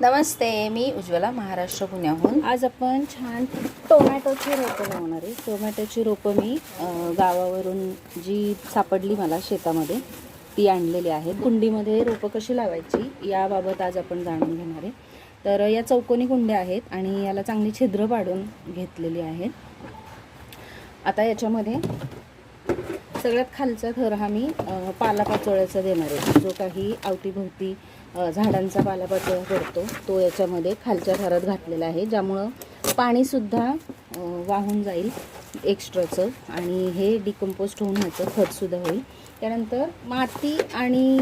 नमस्ते मी उज्ज्वला महाराष्ट्र पुण्याहून. आज आपण छान टोमॅटोची रोपं लावणार आहे. टोमॅटोची रोपं मी गावावरून जी सापडली मला शेतामध्ये ती आणलेली आहेत. कुंडीमध्ये रोपं कशी लावायची याबाबत आज आपण जाणून घेणार आहे. तर या चौकोनी कुंड्या आहेत आणि याला चांगली छिद्र पाडून घेतलेली आहेत. आता याच्यामध्ये सगळ्यात खालचा थर हा मी पालापाचोळ्याचा देणार आहे. जो काही अवतीभोवती झाडांचा पालापाचोळा करतो. तो याच्यामध्ये खालच्या थरात घातलेला आहे ज्यामुळं पाणीसुद्धा वाहून जाईल एक्स्ट्राचं आणि हे डिकम्पोस्ट होऊन ह्याचं खतसुद्धा होईल. त्यानंतर माती आणि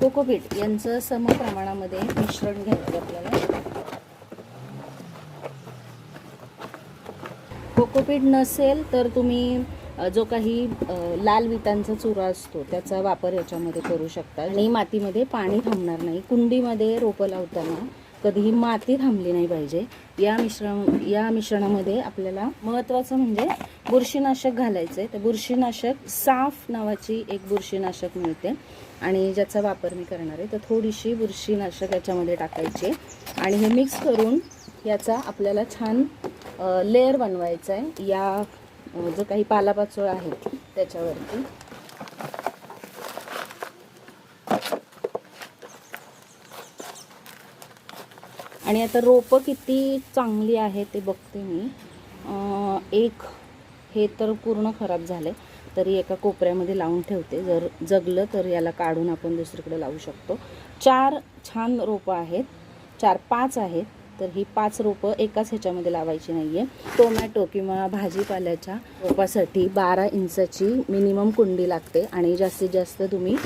कोकोपीट यांचं समप्रमाणामध्ये मिश्रण घ्यायचं आपल्याला. कोकोपीट नसेल तर तुम्ही जो काही लाल विटांचा चुरा असतो त्याचा वापर याच्यामध्ये करू शकता. आणि मातीमध्ये पाणी थांबणार नाही. कुंडीमध्ये रोपं लावताना कधीही माती थांबली नाही पाहिजे. या मिश्रण या मिश्रणामध्ये आपल्याला महत्त्वाचं म्हणजे बुरशीनाशक घालायचं आहे तर बुरशीनाशक साफ नावाची एक बुरशीनाशक मिळते. आणि ज्याचा वापर मी करणार आहे तर थोडीशी बुरशीनाशक याच्यामध्ये टाकायची. आणि हे मिक्स करून याचा आपल्याला छान लेअर बनवायचा आहे या जो काही पालापाचोळा आहे त्याच्यावरती. आणि आता रोपं किती चांगली आहे ते बघते मी. एक हे तर पूर्ण खराब झालं तरी एका कोपऱ्यामध्ये लावून ठेवते. जर जगलं तर याला काढून आपण दुसरीकडे लावू शकतो. चार छान रोपं आहेत चार पाच आहेत. तर ही पाच रोपं एकाच ह्याच्यामध्ये लावायची नाही आहे टोमॅटो किंवा भाजीपाल्याच्या रोपासाठी बारा इंचाची मिनिमम कुंडी लागते आणि जास्तीत जास्त तुम्ही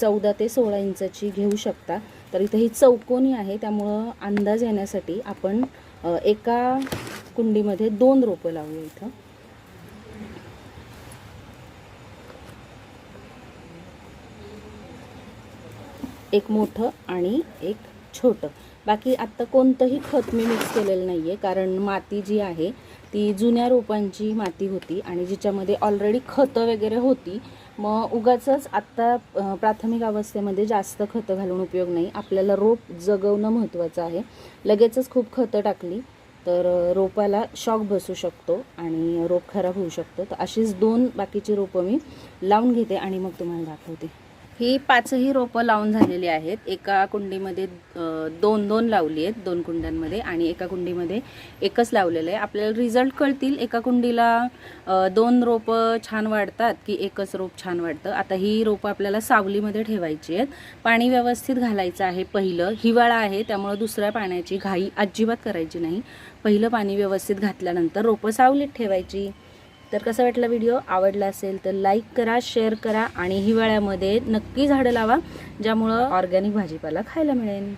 चौदा ते सोळा इंचाची घेऊ शकता. तर इथं ही चौकोनी आहे त्यामुळं अंदाज येण्यासाठी आपण एका कुंडीमध्ये दोन रोपं लावूया इथं. एक मोठं आणि एक छोटं. बाकी आत्ता कोणतंही खत मी मिक्स केलेलं नाही आहे कारण माती जी आहे ती जुन्या रोपांची माती होती आणि जिच्यामध्ये ऑलरेडी खतं वगैरे होती. मग उगाचच आत्ता प्राथमिक अवस्थेमध्ये जास्त खतं घालून उपयोग नाही. आपल्याला रोप जगवणं महत्त्वाचं आहे. लगेचच खूप खतं टाकली तर रोपाला शॉक बसू शकतो आणि रोप खराब होऊ शकतो. तर अशीच दोन बाकीची रोपं मी लावून घेते आणि मग तुम्हाला दाखवते. ही पाचही रोपं लावून झालेली आहेत. एका कुंडीमध्ये दोन दोन लावली आहेत दोन कुंड्यांमध्ये आणि एका कुंडीमध्ये एकच लावलेलं आहे. आपल्याला रिझल्ट कळतील. एका कुंडीला दोन रोपं छान वाढतात की एकच रोप छान वाढतं. आता ही रोपं आपल्याला सावलीमध्ये ठेवायची आहेत. पाणी व्यवस्थित घालायचं आहे पहिलं. हिवाळा आहे त्यामुळं दुसऱ्या पाण्याची घाई अजिबात करायची नाही. पहिलं पाणी व्यवस्थित घातल्यानंतर रोपं सावलीत ठेवायची. तर कसा वाटला व्हिडिओ आवडला असेल तर लाईक करा शेअर करा आणि हिवाळ्यामध्ये नक्की झाडं लावा ज्यामुळं ऑर्गॅनिक भाजीपाला खायला मिळेल.